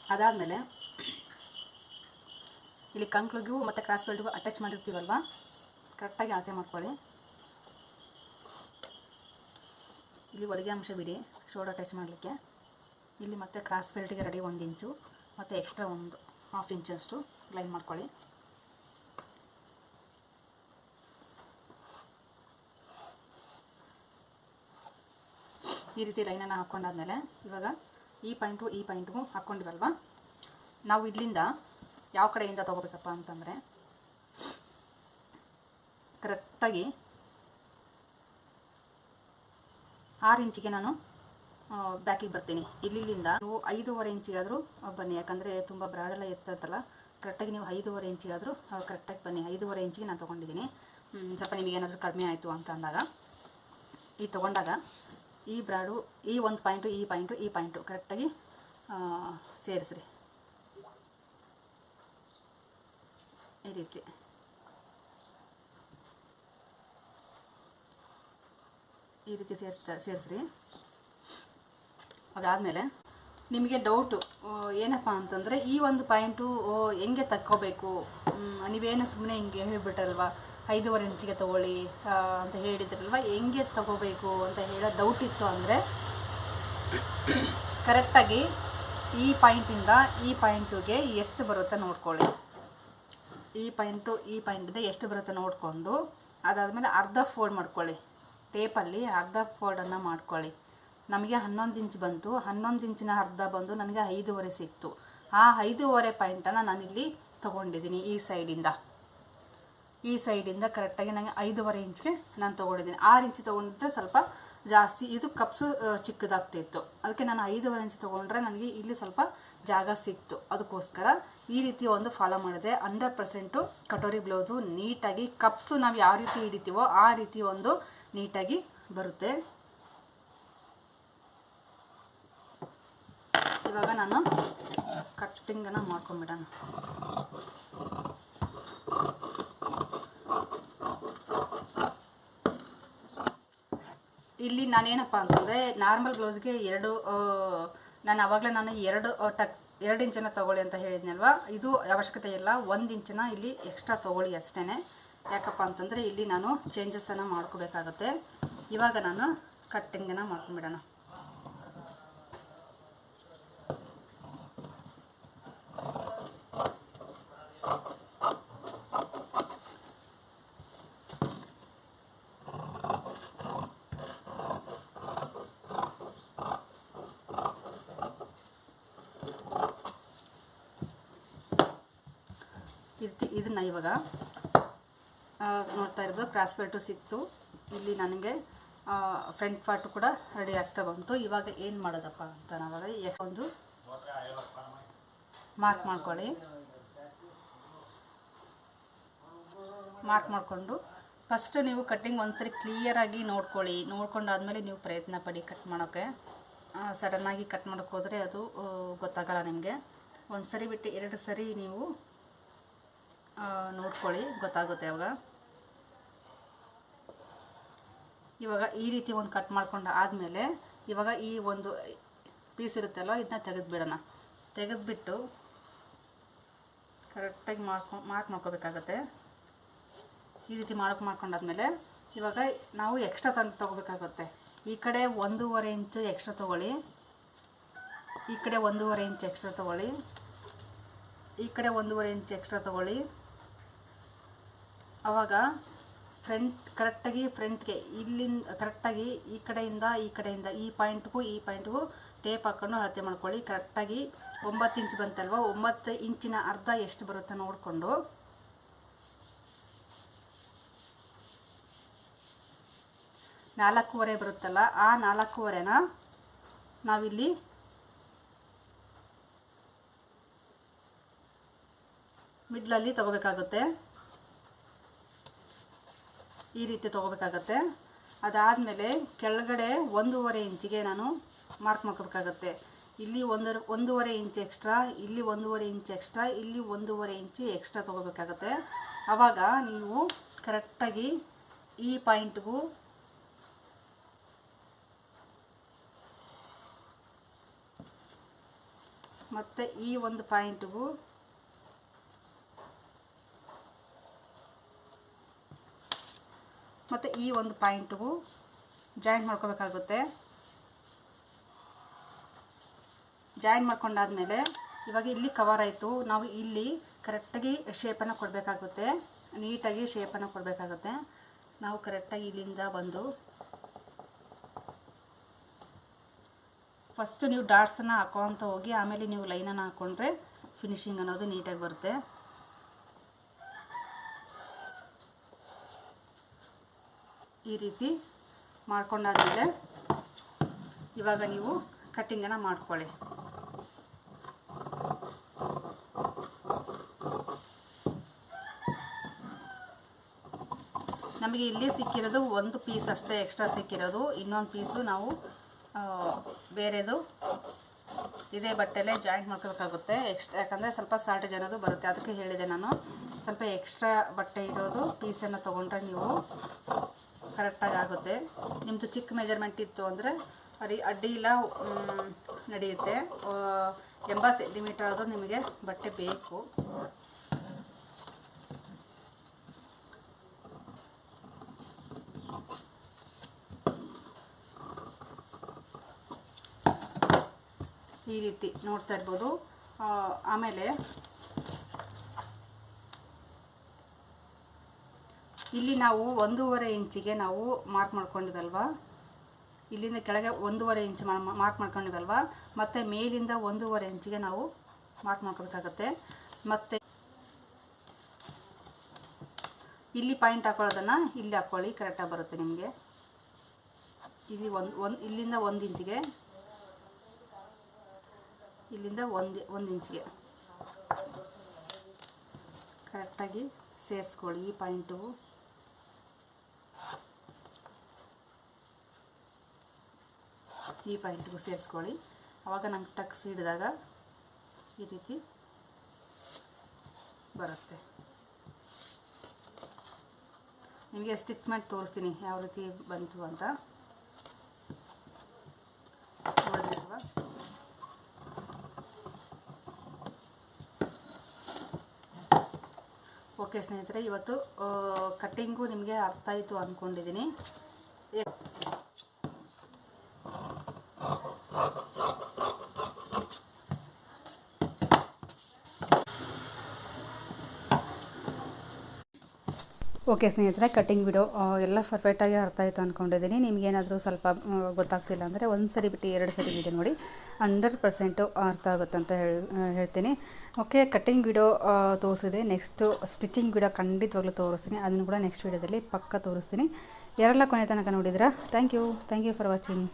ಅದಾದಮೇಲೆ ಇಲ್ಲಿ ಕಂಕ್ಳಿಗೂ ಮತ್ತು ಕ್ರಾಸ್ ಬೆಲ್ಟ್ಗೂ ಅಟ್ಯಾಚ್ ಮಾಡಿರ್ತೀವಲ್ವ? ಕರೆಕ್ಟಾಗಿ ಆಚೆ ಮಾಡ್ಕೊಳ್ಳಿ. ಇಲ್ಲಿ ಹೊರಗೆ ಅಂಶ ಬಿಡಿ. ಶೋಲ್ಡರ್ ಅಟ್ಯಾಚ್ ಮಾಡಲಿಕ್ಕೆ. ಇಲ್ಲಿ ಮತ್ತೆ ಕ್ರಾಸ್ ಬೆಲ್ಟಿಗೆ ರೆಡಿ ಒಂದು ಇಂಚು, ಮತ್ತು ಎಕ್ಸ್ಟ್ರಾ ಒಂದು ಹಾಫ್ ಇಂಚಷ್ಟು ಲೈನ್ ಮಾಡ್ಕೊಳ್ಳಿ. ಈ ರೀತಿ ಲೈನನ್ನು ಹಾಕ್ಕೊಂಡಾದ್ಮೇಲೆ ಇವಾಗ ಈ ಪಾಯಿಂಟು ಈ ಪಾಯಿಂಟ್ಗೂ ಹಾಕ್ಕೊಂಡಿವಲ್ವ ನಾವು ಇಲ್ಲಿಂದ ಯಾವ ಕಡೆಯಿಂದ ತೊಗೋಬೇಕಪ್ಪ ಅಂತಂದರೆ ಕರೆಕ್ಟಾಗಿ ಆರು ಇಂಚಿಗೆ ನಾನು ಬ್ಯಾಕಿಗೆ ಬರ್ತೀನಿ. ಇಲ್ಲಿಂದ ನೀವು ಐದೂವರೆ ಇಂಚಿಗಾದರೂ ಬನ್ನಿ. ಯಾಕಂದರೆ ತುಂಬ ಬ್ರಾಡೆಲ್ಲ ಇರ್ತದಲ್ಲ ಕರೆಕ್ಟಾಗಿ ನೀವು ಐದೂವರೆ ಇಂಚಿಗಾದರೂ ಕರೆಕ್ಟಾಗಿ ಬನ್ನಿ. ಐದೂವರೆ ಇಂಚಿಗೆ ನಾನು ತೊಗೊಂಡಿದ್ದೀನಿ. ಸ್ವಲ್ಪ ನಿಮಗೆ ಏನಾದರೂ ಕಡಿಮೆ ಆಯಿತು ಅಂತ ಅಂದಾಗ. ಈ ತೊಗೊಂಡಾಗ ಈ ಬ್ರಾಡು ಈ ಒಂದು ಪಾಯಿಂಟು ಈ ಪಾಯಿಂಟು ಈ ಪಾಯಿಂಟು ಕರೆಕ್ಟಾಗಿ ಸೇರಿಸ್ರಿ. ಈ ರೀತಿ. ಈ ರೀತಿ ಸೇರಿಸ್ತಾ, ಸೇರಿಸ್ರಿ. ಅದಾದಮೇಲೆ ನಿಮಗೆ ಡೌಟು ಏನಪ್ಪ ಅಂತಂದರೆ ಈ ಒಂದು ಪಾಯಿಂಟು ಹೆಂಗೆ ತಕ್ಕೋಬೇಕು? ನೀವೇನು ಸುಮ್ಮನೆ ಹಿಂಗೆ ಹೇಳಿಬಿಟ್ರಲ್ವ? ಐದೂವರೆ ಇಂಚಿಗೆ ತೊಗೊಳ್ಳಿ ಅಂತ ಹೇಳಿದ್ರಲ್ವ? ಹೆಂಗೆ ತಗೋಬೇಕು ಅಂತ ಹೇಳೋ ಡೌಟ್ ಇತ್ತು ಅಂದರೆ ಕರೆಕ್ಟಾಗಿ ಈ ಪಾಯಿಂಟಿಂದ ಈ ಪಾಯಿಂಟಿಗೆ ಎಷ್ಟು ಬರುತ್ತೆ ನೋಡ್ಕೊಳ್ಳಿ. ಈ ಪಾಯಿಂಟು ಈ ಪಾಯಿಂಟಿಂದ ಎಷ್ಟು ಬರುತ್ತೆ ನೋಡಿಕೊಂಡು ಅದಾದಮೇಲೆ ಅರ್ಧ ಫೋಲ್ಡ್ ಮಾಡ್ಕೊಳ್ಳಿ. ಟೇಪಲ್ಲಿ ಅರ್ಧ ಫೋಲ್ಡನ್ನು ಮಾಡ್ಕೊಳ್ಳಿ. ನಮಗೆ ಹನ್ನೊಂದು ಇಂಚ್ ಬಂತು. ಹನ್ನೊಂದು ಇಂಚಿನ ಅರ್ಧ ಬಂದು ನನಗೆ ಐದೂವರೆ ಸಿಕ್ತು. ಆ ಐದೂವರೆ ಪಾಯಿಂಟನ್ನು ನಾನಿಲ್ಲಿ ತೊಗೊಂಡಿದ್ದೀನಿ ಈ ಸೈಡಿಂದ ಈ ಸೈಡಿಂದ ಕರೆಕ್ಟಾಗಿ ನನಗೆ ಐದೂವರೆ ಇಂಚ್ಗೆ ನಾನು ತೊಗೊಂಡಿದ್ದೀನಿ. ಆರು ಇಂಚ್ ತೊಗೊಂಡ್ರೆ ಸ್ವಲ್ಪ ಜಾಸ್ತಿ, ಇದು ಕಪ್ಸು ಚಿಕ್ಕದಾಗ್ತಿತ್ತು. ಅದಕ್ಕೆ ನಾನು ಐದೂವರೆ ಇಂಚ್ ತೊಗೊಂಡ್ರೆ ನನಗೆ ಇಲ್ಲಿ ಸ್ವಲ್ಪ ಜಾಗ ಸಿಕ್ತು. ಅದಕ್ಕೋಸ್ಕರ ಈ ರೀತಿ ಒಂದು ಫಾಲೋ ಮಾಡಿದೆ. ಹಂಡ್ರೆಡ್ ಪರ್ಸೆಂಟು ಕಟೋರಿ ಬ್ಲೌಸು ನೀಟಾಗಿ, ಕಪ್ಸು ನಾವು ಯಾವ ರೀತಿ ಹಿಡಿತೀವೋ ಆ ರೀತಿ ಒಂದು ನೀಟಾಗಿ ಬರುತ್ತೆ. ಇವಾಗ ನಾನು ಕಟ್ಟಿಂಗನ್ನು ಮಾಡ್ಕೊಂಬಿಡೋಣ. ಇಲ್ಲಿ ನಾನೇನಪ್ಪ ಅಂತಂದರೆ ನಾರ್ಮಲ್ ಬ್ಲೌಸ್ಗೆ ಎರಡು ನಾನು ಆವಾಗಲೇ ನಾನು ಎರಡು ಟಕ್, ಎರಡು ಇಂಚನ್ನು ತೊಗೊಳ್ಳಿ ಅಂತ ಹೇಳಿದ್ನಲ್ವ? ಇದು ಅವಶ್ಯಕತೆ ಇಲ್ಲ. ಒಂದು ಇಂಚನ್ನ ಇಲ್ಲಿ ಎಕ್ಸ್ಟ್ರಾ ತೊಗೊಳ್ಳಿ ಅಷ್ಟೇ ಯಾಕಪ್ಪ ಅಂತಂದರೆ ಇಲ್ಲಿ ನಾನು ಚೇಂಜಸನ್ನು ಮಾಡ್ಕೋಬೇಕಾಗುತ್ತೆ. ಇವಾಗ ನಾನು ಕಟ್ಟಿಂಗನ್ನು ಮಾಡ್ಕೊಂಬಿಡೋಣ. ಇದನ್ನು ಇವಾಗ ನೋಡ್ತಾ ಇರ್ಬೋದು ಕ್ರಾಸ್ ಬೆಲ್ಟು ಸಿಕ್ತು. ಇಲ್ಲಿ ನನಗೆ ಫ್ರಂಟ್ ಪಾರ್ಟು ಕೂಡ ರೆಡಿ ಆಗ್ತಾ ಬಂತು. ಇವಾಗ ಏನು ಮಾಡೋದಪ್ಪ ಅಂತ ನಾವಾಗ ಎಷ್ಟೊಂದು ಮಾರ್ಕ್ ಮಾಡ್ಕೊಳ್ಳಿ. ಮಾರ್ಕ್ ಮಾಡಿಕೊಂಡು. ಫಸ್ಟ್ ನೀವು ಕಟ್ಟಿಂಗ್ ಒಂದ್ಸರಿ ಕ್ಲಿಯರಾಗಿ ನೋಡ್ಕೊಳ್ಳಿ. ನೋಡ್ಕೊಂಡಾದ್ಮೇಲೆ ನೀವು ಪ್ರಯತ್ನ ಪಡಿ ಕಟ್ ಮಾಡೋಕ್ಕೆ ಸಡನ್ನಾಗಿ ಕಟ್ ಮಾಡೋಕ್ಕೆ ಹೋದರೆ ಅದು ಗೊತ್ತಾಗಲ್ಲ ನಿಮಗೆ. ಒಂದು ಸರಿ ಬಿಟ್ಟು ಎರಡು ಸರಿ ನೀವು ನೋಡ್ಕೊಳ್ಳಿ, ಗೊತ್ತಾಗುತ್ತೆ ಅವಾಗ. ಇವಾಗ ಈ ರೀತಿ ಒಂದು ಕಟ್ ಮಾಡ್ಕೊಂಡು ಆದಮೇಲೆ ಇವಾಗ ಈ ಒಂದು ಪೀಸ್ ಇರುತ್ತಲ್ಲ ಇದನ್ನ ತೆಗೆದುಬಿಡೋಣ. ತೆಗೆದುಬಿಟ್ಟು ಕರೆಕ್ಟಾಗಿ ಮಾಡ್ಕೊ, ಮಾರ್ಕ್ ಮಾಡ್ಕೋಬೇಕಾಗತ್ತೆ. ಈ ರೀತಿ ಮಾರ್ಕ್ ಮಾಡ್ಕೊಂಡಾದ್ಮೇಲೆ ಇವಾಗ ನಾವು ಎಕ್ಸ್ಟ್ರಾ ತಂದು ತೊಗೋಬೇಕಾಗುತ್ತೆ. ಈ ಕಡೆ ಒಂದೂವರೆ ಇಂಚು ಎಕ್ಸ್ಟ್ರಾ ತೊಗೊಳ್ಳಿ. ಈ ಕಡೆ ಒಂದೂವರೆ ಇಂಚ್ ಎಕ್ಸ್ಟ್ರಾ ತೊಗೊಳ್ಳಿ. ಈ ಕಡೆ ಒಂದೂವರೆ ಇಂಚ್ ಎಕ್ಸ್ಟ್ರಾ ತೊಗೊಳ್ಳಿ. ಆವಾಗ ಫ್ರಂಟ್ ಕರೆಕ್ಟಾಗಿ ಫ್ರಂಟ್ಗೆ ಇಲ್ಲಿಂದ ಕರೆಕ್ಟಾಗಿ ಈ ಕಡೆಯಿಂದ ಈ ಕಡೆಯಿಂದ, ಈ ಪಾಯಿಂಟ್ಗೂ ಈ ಪಾಯಿಂಟ್ಗೂ ಟೇಪ್ ಹಾಕ್ಕೊಂಡು ಅಳತೆ ಮಾಡ್ಕೊಳ್ಳಿ. ಕರೆಕ್ಟಾಗಿ ಒಂಬತ್ತು ಇಂಚ್ ಬಂತಲ್ವ? ಒಂಬತ್ತು ಇಂಚಿನ ಅರ್ಧ ಎಷ್ಟು ಬರುತ್ತೆ ನೋಡಿಕೊಂಡು. ನಾಲ್ಕೂವರೆ ಬರುತ್ತಲ್ಲ, ಆ ನಾಲ್ಕೂವರೆನ ನಾವಿಲ್ಲಿ ಮಿಡ್ಲಲ್ಲಿ ತಗೋಬೇಕಾಗುತ್ತೆ. ಈ ರೀತಿ ತೊಗೋಬೇಕಾಗತ್ತೆ. ಅದಾದಮೇಲೆ ಕೆಳಗಡೆ ಒಂದೂವರೆ ಇಂಚಿಗೆ ನಾನು ಮಾರ್ಕ್ ಮಾಡ್ಕೋಬೇಕಾಗತ್ತೆ. ಇಲ್ಲಿ ಒಂದರ ಒಂದೂವರೆ ಇಂಚ್ ಎಕ್ಸ್ಟ್ರಾ ಇಲ್ಲಿ ಒಂದೂವರೆ ಇಂಚ್ ಎಕ್ಸ್ಟ್ರಾ ಇಲ್ಲಿ ಒಂದೂವರೆ ಇಂಚು ಎಕ್ಸ್ಟ್ರಾ ತೊಗೋಬೇಕಾಗತ್ತೆ. ಆವಾಗ ನೀವು ಕರೆಕ್ಟಾಗಿ ಈ ಪಾಯಿಂಟ್ಗೂ ಮತ್ತು ಈ ಒಂದು ಪಾಯಿಂಟ್ಗೂ ಮತ್ತು ಈ ಒಂದು ಪಾಯಿಂಟ್ಗೂ ಜಾಯಿಂಟ್ ಮಾಡ್ಕೋಬೇಕಾಗುತ್ತೆ. ಜಾಯಿನ್ ಮಾಡ್ಕೊಂಡಾದ್ಮೇಲೆ ಇವಾಗ ಇಲ್ಲಿ ಕವರ್ ಆಯಿತು. ನಾವು ಇಲ್ಲಿ ಕರೆಕ್ಟಾಗಿ ಶೇಪನ್ನು ಕೊಡಬೇಕಾಗುತ್ತೆ. ನೀಟಾಗಿ ಶೇಪನ್ನು ಕೊಡಬೇಕಾಗುತ್ತೆ. ನಾವು ಕರೆಕ್ಟಾಗಿ ಇಲ್ಲಿಂದ ಬಂದು ಫಸ್ಟು ನೀವು ಡಾಟ್ಸನ್ನು ಹಾಕೋಂತ ಹೋಗಿ ಆಮೇಲೆ ನೀವು ಲೈನನ್ನು ಹಾಕ್ಕೊಂಡ್ರೆ ಫಿನಿಶಿಂಗ್ ಅನ್ನೋದು ನೀಟಾಗಿ ಬರುತ್ತೆ. ಈ ರೀತಿ ಮಾಡ್ಕೊಂಡಾದ್ಮೇಲೆ ಇವಾಗ ನೀವು ಕಟ್ಟಿಂಗನ್ನು ಮಾಡ್ಕೊಳ್ಳಿ. ನಮಗೆ ಇಲ್ಲಿ ಸಿಕ್ಕಿರೋದು ಒಂದು ಪೀಸ್ ಅಷ್ಟೇ, ಎಕ್ಸ್ಟ್ರಾ ಸಿಕ್ಕಿರೋದು. ಇನ್ನೊಂದು ಪೀಸು ನಾವು ಬೇರೆದು ಇದೇ ಬಟ್ಟೆಲೆ ಜಾಯಿಂಟ್ ಮಾಡ್ಕೋಬೇಕಾಗುತ್ತೆ ಎಕ್ಸ್ಟ್ರಾ ಯಾಕಂದರೆ ಸ್ವಲ್ಪ ಸಾಲ್ಟೇಜ್ ಅನ್ನೋದು ಬರುತ್ತೆ. ಅದಕ್ಕೆ ಹೇಳಿದೆ ನಾನು. ಸ್ವಲ್ಪ ಎಕ್ಸ್ಟ್ರಾ ಬಟ್ಟೆ ಇರೋದು, ಪೀಸನ್ನು ತೊಗೊಂಡ್ರೆ ನೀವು ಕರೆಕ್ಟಾಗಿ ಆಗುತ್ತೆ. ನಿಮ್ಮದು ಚಿಕ್ಕ ಮೆಜರ್ಮೆಂಟ್ ಇತ್ತು ಅಂದರೆ ಅರಿ ಅಡ್ಡಿ ಇಲ್ಲ ನಡೆಯುತ್ತೆ. ಎಂಬತ್ತು ಸೆಂಟಿಮೀಟರ್ ಆದರೂ ನಿಮಗೆ ಬಟ್ಟೆ ಬೇಕು. ಈ ರೀತಿ ನೋಡ್ತಾ ಇರ್ಬೋದು. ಆಮೇಲೆ ಇಲ್ಲಿ ನಾವು ಒಂದೂವರೆ ಇಂಚಿಗೆ ನಾವು ಮಾರ್ಕ್ ಮಾಡ್ಕೊಂಡಿವಲ್ವಾ ಇಲ್ಲಿಂದ ಕೆಳಗೆ ಒಂದೂವರೆ ಇಂಚ್ ಮಾರ್ಕ್ ಮಾಡ್ಕೊಂಡಿವಲ್ವಾ ಮತ್ತು ಮೇಲಿಂದ ಒಂದೂವರೆ ಇಂಚಿಗೆ ನಾವು ಮಾರ್ಕ್ ಮಾಡ್ಕೋಬೇಕಾಗತ್ತೆ. ಮತ್ತು ಇಲ್ಲಿ ಪಾಯಿಂಟ್ ಹಾಕೊಳ್ಳೋದನ್ನು ಇಲ್ಲಿ ಹಾಕ್ಕೊಳ್ಳಿ ಕರೆಕ್ಟಾಗಿ ಬರುತ್ತೆ ನಿಮಗೆ. ಇಲ್ಲಿ ಒಂದು ಒಂದು, ಇಲ್ಲಿಂದ ಒಂದು ಇಂಚಿಗೆ. ಇಲ್ಲಿಂದ ಒಂದು ಒಂದು ಇಂಚಿಗೆ. ಕರೆಕ್ಟಾಗಿ ಸೇರಿಸ್ಕೊಳ್ಳಿ ಈ ಪಾಯಿಂಟು ಈ ಪಾಯಿಂಟ್ಗೂ ಸೇರಿಸ್ಕೊಳ್ಳಿ. ಆವಾಗ ನಂಗೆ ಟಕ್ಸ್ ಹಿಡಿದಾಗ ಈ ರೀತಿ ಬರುತ್ತೆ. ನಿಮಗೆ ಸ್ಟಿಚ್ ಮಾಡಿ ತೋರಿಸ್ತೀನಿ ಯಾವ ರೀತಿ ಬಂತು ಅಂತ. ಓಕೆ ಸ್ನೇಹಿತರೆ, ಇವತ್ತು ಕಟ್ಟಿಂಗು ನಿಮಗೆ ಅರ್ಥ ಆಯಿತು ಅಂದ್ಕೊಂಡಿದ್ದೀನಿ ಓಕೆ ಸ್ನೇಹಿತರೆ ಕಟ್ಟಿಂಗ್ ವಿಡಿಯೋ ಎಲ್ಲ ಪರ್ಫೆಕ್ಟಾಗಿ ಅರ್ಥ ಆಯಿತು ಅಂದ್ಕೊಂಡಿದ್ದೀನಿ ನಿಮಗೇನಾದರೂ ಸ್ವಲ್ಪ ಗೊತ್ತಾಗ್ತಿಲ್ಲ ಅಂದರೆ ಒಂದು ಸರಿ ಬಿಟ್ಟು ಎರಡು ಸರಿ ವಿಡಿಯೋ ನೋಡಿ. ಹಂಡ್ರೆಡ್ ಪರ್ಸೆಂಟು ಅರ್ಥ ಆಗುತ್ತೆ ಅಂತ ಹೇಳಿ ಹೇಳ್ತೀನಿ. ಓಕೆ ಕಟ್ಟಿಂಗ್ ವಿಡಿಯೋ ತೋರಿಸಿದೆ. ನೆಕ್ಸ್ಟು ಸ್ಟಿಚಿಂಗ್ ವಿಡಿಯೋ ಖಂಡಿತವಾಗ್ಲೂ ತೋರಿಸ್ತೀನಿ. ಅದನ್ನು ಕೂಡ ನೆಕ್ಸ್ಟ್ ವಿಡಿಯೋದಲ್ಲಿ ಪಕ್ಕ ತೋರಿಸ್ತೀನಿ. ಯಾರೆಲ್ಲ ಕೊನೆ ತನಕ ನೋಡಿದ್ರೆ thank you thank you for watching